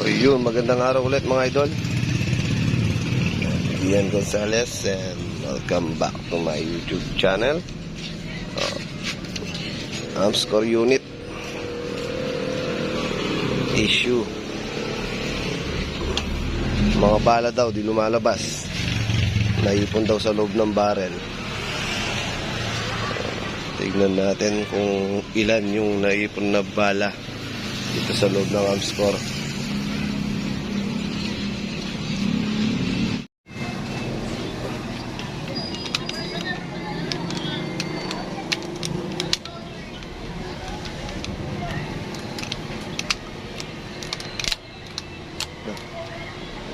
O yun, magandang araw ulit mga idol. Ian Gonzalez and welcome back to my YouTube channel. Uh, score unit issue. Mga bala daw di lumalabas. Naipon daw sa loob ng barrel. Tignan natin kung ilan yung naipon na bala dito sa loob ng score.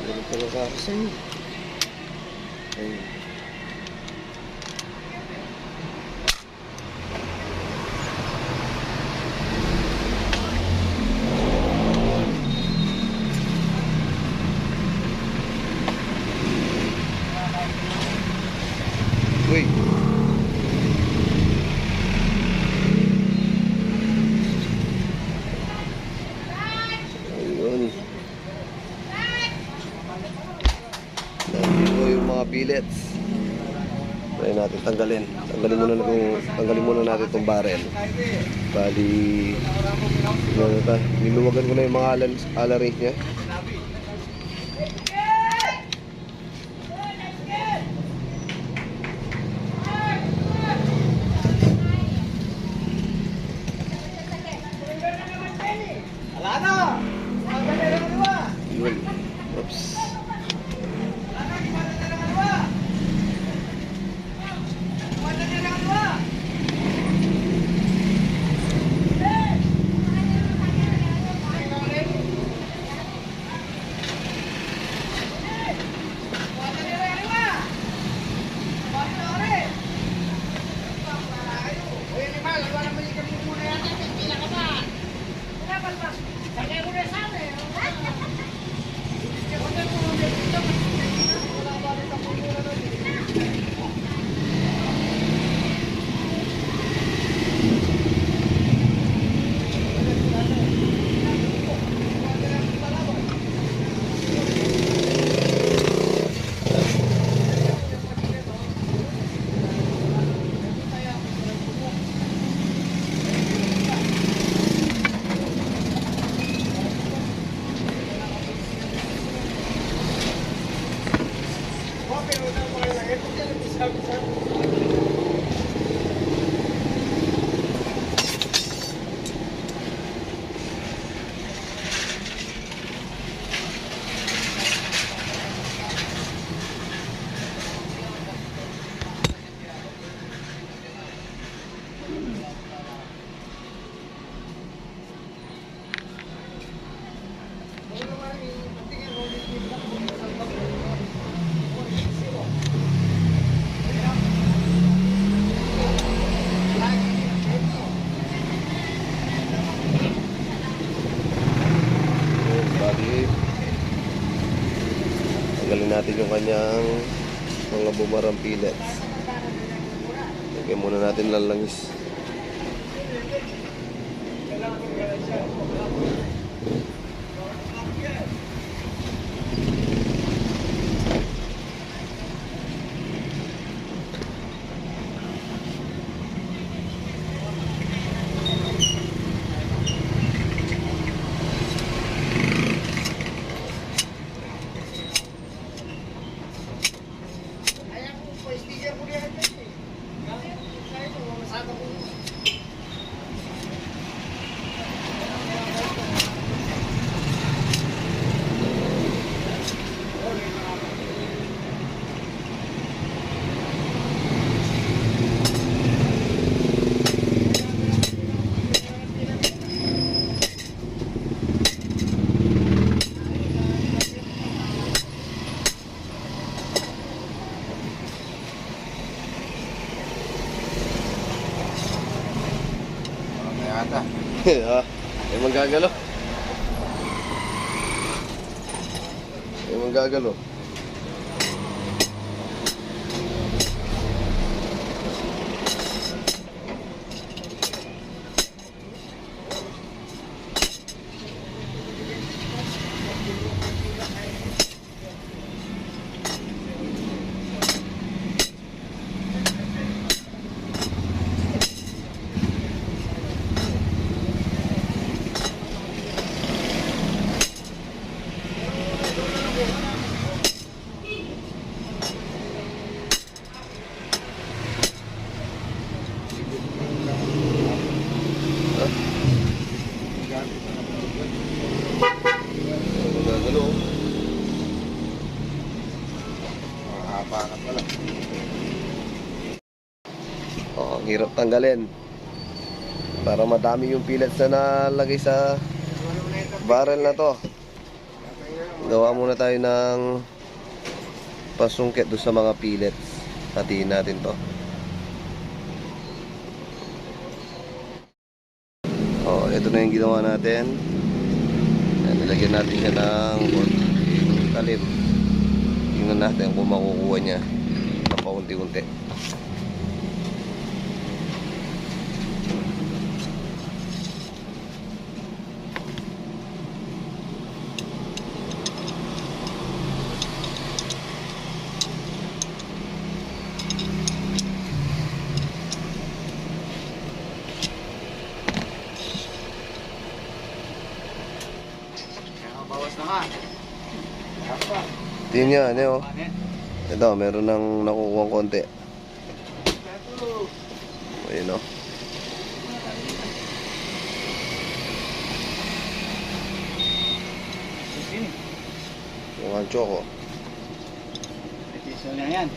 Ganun talaga ako sa'yo. Ayun. Uy. Ayun. Nandito yung mga billets. Try natin tanggalin. Tanggalin muna natin, tanggalin muna natin itong barrel. Bali, ano ta? Niluwagan ko na yung mga alan, alarate niya. Tanggalin natin yung kanyang mga bumarang pillets. Lagyan muna natin lang langis. Yata. ah, may manggagalo. May manggagalo. Gagalo. Mahaba ka pala. Oh, ang hirap tanggalin. Para madami yung pellets na nalagay sa barrel na to. Gawa muna tayo ng pasungkit doon sa mga pellets. Hatiin natin to. Oh, ito na yung ginawa natin. Yan, nilagyan natin siya ng talim. Tingnan natin kung makukuha niya ng paunti-unti. Kaya bawas naman. Tingnan niya, ano? Panin. Ito, meron nang nakukuha konti. Ito. Ayun o. Sini. Yung ang choco. Ito na yan.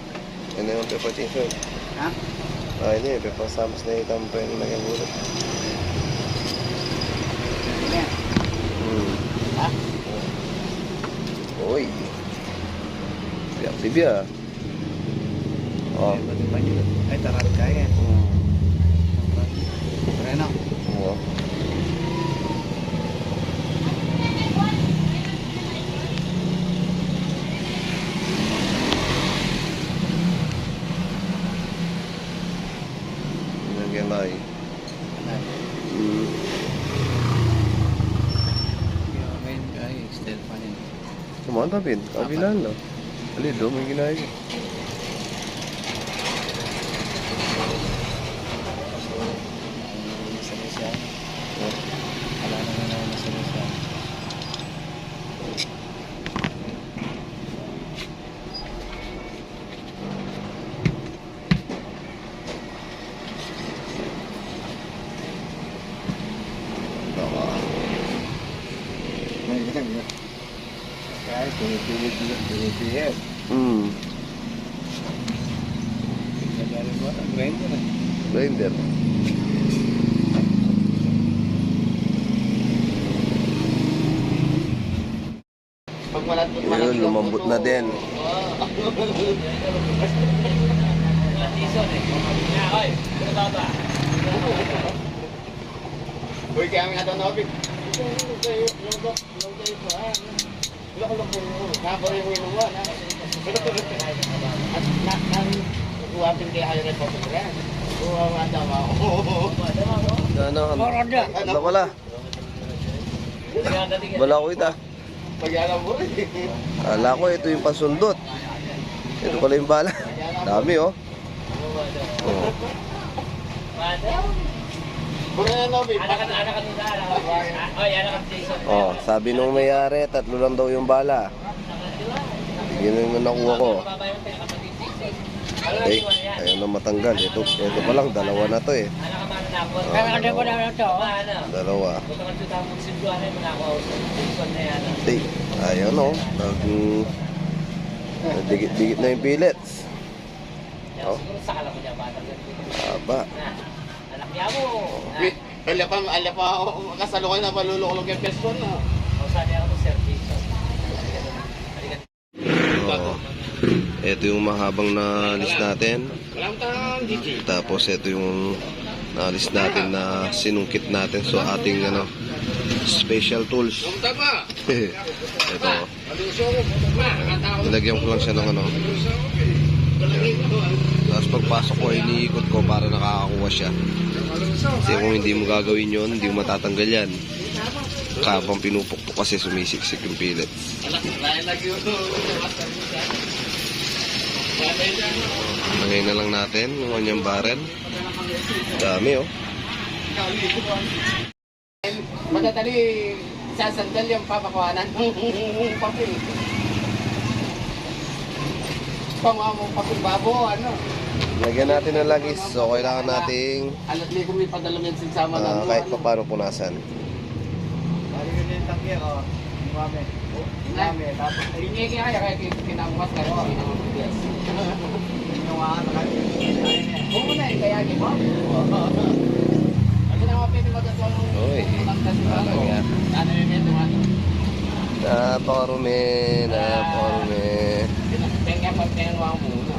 Na yung pepper chaser. Ha? Ah, ini, pepper samas na itang pwede na yung bulot. Ito na yan. Hmm. Ha? Uy. Siap sibia. Oh. Ay, pati pa yun. Ay, tarat kaya. Hmm. Preno. Oh. Lagyan tayo. Hmm. Ngayon kaya, still panin. Kumanta pin. Kabilan na. Ali, do may ginaya. Masalasya. Oh. Wala na na masalasya. Baka. Kaya, pinipilip-pilip. Hmm. Nagaling mo, ang grinder. Grinder. Pag malat Yun, lumambot na din. Uy, kaya nga daw nabig. Ano, ano? Ano pala? Bala ko ita. Pag-alam mo rin. Kala ko ito yung pasundot. Ito pala yung bala. Dami oh. Oh. Ano nabig, oh, sabi nung mayari, tatlo lang daw yung bala. Yun yung nakuha ko. Eh, ayun na matanggal. Ito, ito pa lang, dalawa na to eh. Na ito. Dalawa. Hey, ayun oh. Nag, dikit-dikit na yung pellets. Oh, haba. Anak niya mo. Wait, ala pa, ala pa, kasalukan na palulukulog yung person na. Kausali ako ng service. Oh. Ito yung mahabang na list natin. Tapos ito yung na-list natin na sinungkit natin sa ating ano special tools. Ito. Nilagyan ko lang siya ng ano. Tapos pagpasok ko, iniikot ko para nakakakuha siya. Kasi kung hindi mo gagawin yon hindi mo matatanggal yan. Habang pinupukpok kasi sumisiksik yung pellets. Yung? Lagay na lang natin yung kanyang barrel. Dami oh. Madadali sasandal yung papakuhanan ng papel. Pamamo papel babo, ano? Lagyan natin ng lagis. So, kailangan nating Alat li kung may padala ng sinsama ah, ng kahit pa paano punasan. Bali ko din tangke ko. Mami. Mami, tapos hindi kaya kaya kaya kinabukas kayo ang inang bigas. Ginawa ka na na, kaya mo. Ano na mga pwede magkasuwa ng Oy. magtas pa ako. Kaya. Ano yun yun, tumato. Napakarumi, napakarumi. Tingnan pa, tingnan mo ang muna.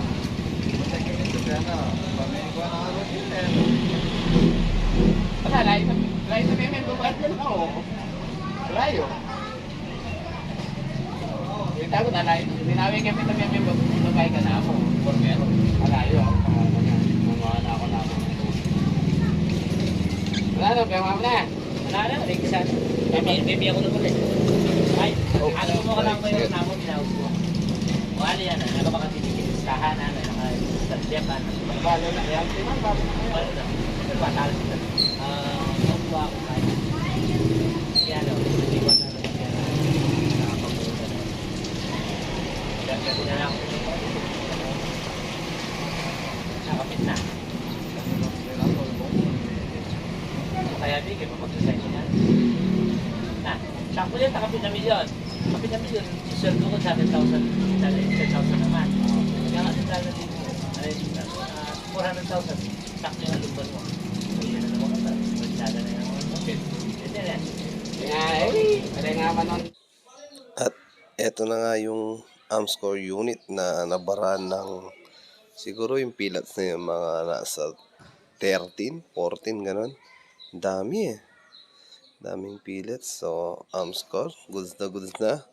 Wala, layo na, layo na may bubat yun ako. Layo. Kita ko na layo. Dinawi kami na may bubat ka na ako. Pormero. Malayo ako. Na. Mga na ako na ako. Wala na, kaya mama na. Wala na, Riksan. Baby, ako na pala. Ay, alam mo ka lang ko yung namo ginawas ko. Ano yan, ano ka baka titigil sa kahanan, ano ka sa Japan. Balo na. Balo na. Ano na? Patalo sila. Ah, mabuha ako kahit. Kaya ano, hindi ko na lang kaya nakapagpunta na. Kaya kasi na lang. Nakapit na. Kaya bigay mo mag-design yan. Na, sakto yan, nakapit na milyon. Kapit na milyon, sweldo ko 7,000. 7,000 naman. Kaya kasi talaga din. Ay, ah, 400,000. Sakto yung alumban mo. Yun na naman ka. Na yung mga na. Kaya, eh, wala nga. At eto na nga yung Amscore unit na nabaran ng siguro yung pillets na yung mga nasa 13, 14, ganun. Dami eh. Daming pillets. So, Amscore, goods na goods na.